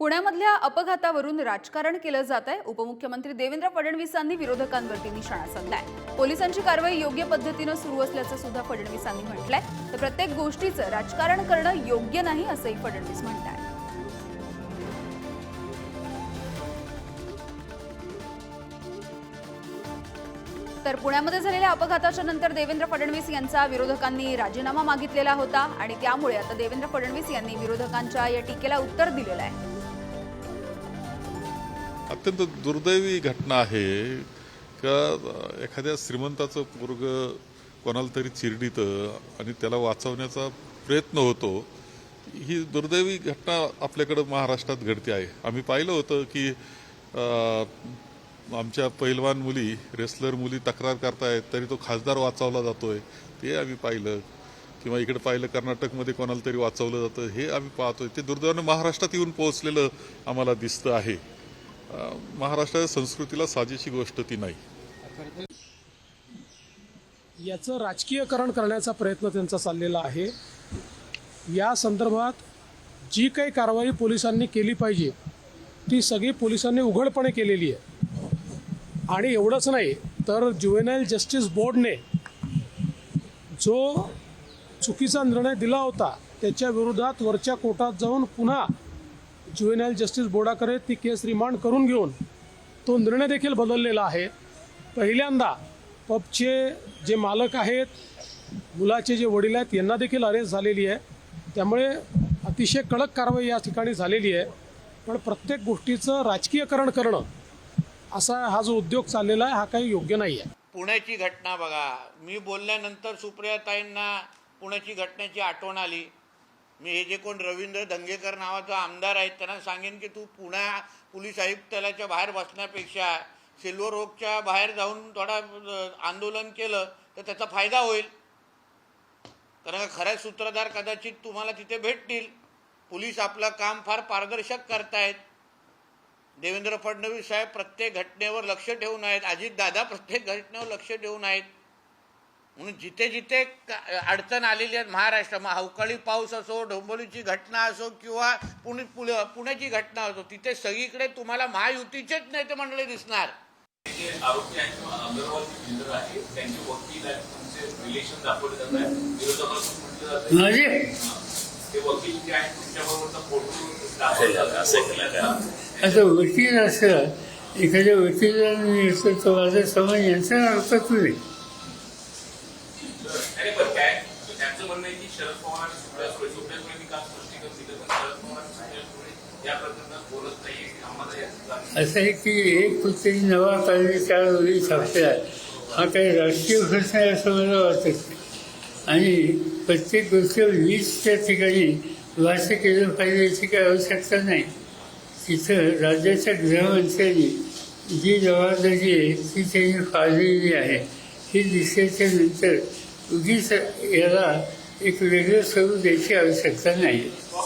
पुण्यामधल्या अपघातावरून राजकारण केलं जात आहे. उपमुख्यमंत्री देवेंद्र फडणवीसांनी विरोधकांवरती निशाणा साधलाय. पोलिसांची कारवाई योग्य पद्धतीनं सुरू असल्याचं सुद्धा फडणवीसांनी म्हटलंय. तर प्रत्येक गोष्टीचं राजकारण करणं योग्य नाही असंही फडणवीस म्हणतात तर पुण्यामध्ये झालेल्या अपघाताच्या नंतर देवेंद्र फडणवीस यांचा विरोधकांनी राजीनामा मागितलेला होता आणि त्यामुळे आता देवेंद्र फडणवीस यांनी विरोधकांच्या या टीकेला उत्तर दिलेलं आहे. अत्यंत दुर्दैवी घटना आहे का एखाद्या श्रीमंताचं पोरग कोणाला तरी चिरडीतं आणि त्याला वाचवण्याचा प्रयत्न होतो? ही दुर्दैवी घटना आपल्याकडं महाराष्ट्रात घडते आहे. आम्ही पाहिलं होतं की आमच्या पैलवान मुली रेसलर मुली तक्रार करतायत तरी तो खासदार वाचवला जातोय. ते आम्ही पाहिलं. किंवा इकडे पाहिलं कर्नाटकमध्ये कोणाला तरी वाचवलं जातं हे आम्ही पाहतोय. ते दुर्दैवाने महाराष्ट्रात येऊन पोहोचलेलं आम्हाला दिसतं आहे. महाराष्ट्राच्या संस्कृतीला साजेशी गोष्ट ती नाही. याचं राजकीयकरण करण्याचा प्रयत्न त्यांचा चाललेला आहे. या संदर्भात जी काही कारवाई पोलिसांनी केली पाहिजे ती सगळी पोलिसांनी उघडपणे केलेली आहे. आणि एवढंच नाही तर ज्युएनाईल जस्टिस बोर्डने जो चुकीचा निर्णय दिला होता त्याच्या विरोधात वरच्या कोर्टात जाऊन पुन्हा ज्युएनाईल जस्टिस बोर्डाकडे ती केस रिमांड करून घेऊन तो निर्णय देखील बदललेला आहे. पहिल्यांदा पबचे जे मालक आहेत मुलाचे जे वडील आहेत यांना देखील अरेस्ट झालेली आहे. त्यामुळे अतिशय कडक कारवाई या ठिकाणी झालेली आहे. पण प्रत्येक गोष्टीचं राजकीयकरण करणं असा हा जो उद्योग चाललेला आहे हा काही योग्य नाही आहे पुण्याची घटना बघा. मी बोलल्यानंतर सुप्रियाताईंना पुण्याची घटनेची आठवण आली. मी हे जे कोण रवींद्र दंगेकर नावाचा आमदार आहेत त्यांना सांगेन की तू पुण्या पोलीस आयुक्तालयाच्या बाहेर बसण्यापेक्षा सिल्वर ओकच्या बाहेर जाऊन थोडा आंदोलन केलं तर त्याचा फायदा होईल. कारण का खऱ्या सूत्रधार कदाचित तुम्हाला तिथे भेटतील. पोलीस आपलं काम फार पारदर्शक करतायत. देवेंद्र फडणवीस साहेब प्रत्येक घटनेवर लक्ष ठेवून आहेत. अजितदादा प्रत्येक घटनेवर लक्ष ठेवून आहेत. म्हणून जिथे जिथे अडचण आलेली आहे महाराष्ट्र मग अवकाळी पाऊस असो डोंबिवलीची घटना असो किंवा पुणे पुणे पुण्याची घटना असो तिथे सगळीकडे तुम्हाला महायुतीचेच नेते मंडळी दिसणार. आहेत आहेत आहेत म्हणजे? हां. ते वकील जे आहेत तुमच्याबरोबरचा फोटो दाखवले जातात आता वकील असं एखाद्या वकिलाने असं तो माझा समज यांचा अर्थ नाही पण काय त्यांचं म्हणणं आहे की शरद पवार आणि सुप्रिया सुळे सुप्रिया सुळेंनी काल स्पष्टीकरण दिलं पण शरद पवार आणि सुप्रिया सुळे या प्रकरणात बोलत नाही आम्हाला असं आहे की एक कुठेतरी नवा कायदे त्यावेळी ओळी छापला हा काही राजकीय प्रश्न आहे असं मला वाटत. आणि प्रत्येक गोष्ट वीजच्या ठिकाणी भाष्य केलं पाहिजे याची काही आवश्यकता नाही. तिथं राज्याच्या गृहमंत्र्यांनी जी जबाबदारी आहे ती त्यांनी पाळलेली आहे. ही दिसल्याच्या नंतर उगीच याला एक वेगळं स्वरूप द्यायची आवश्यकता नाही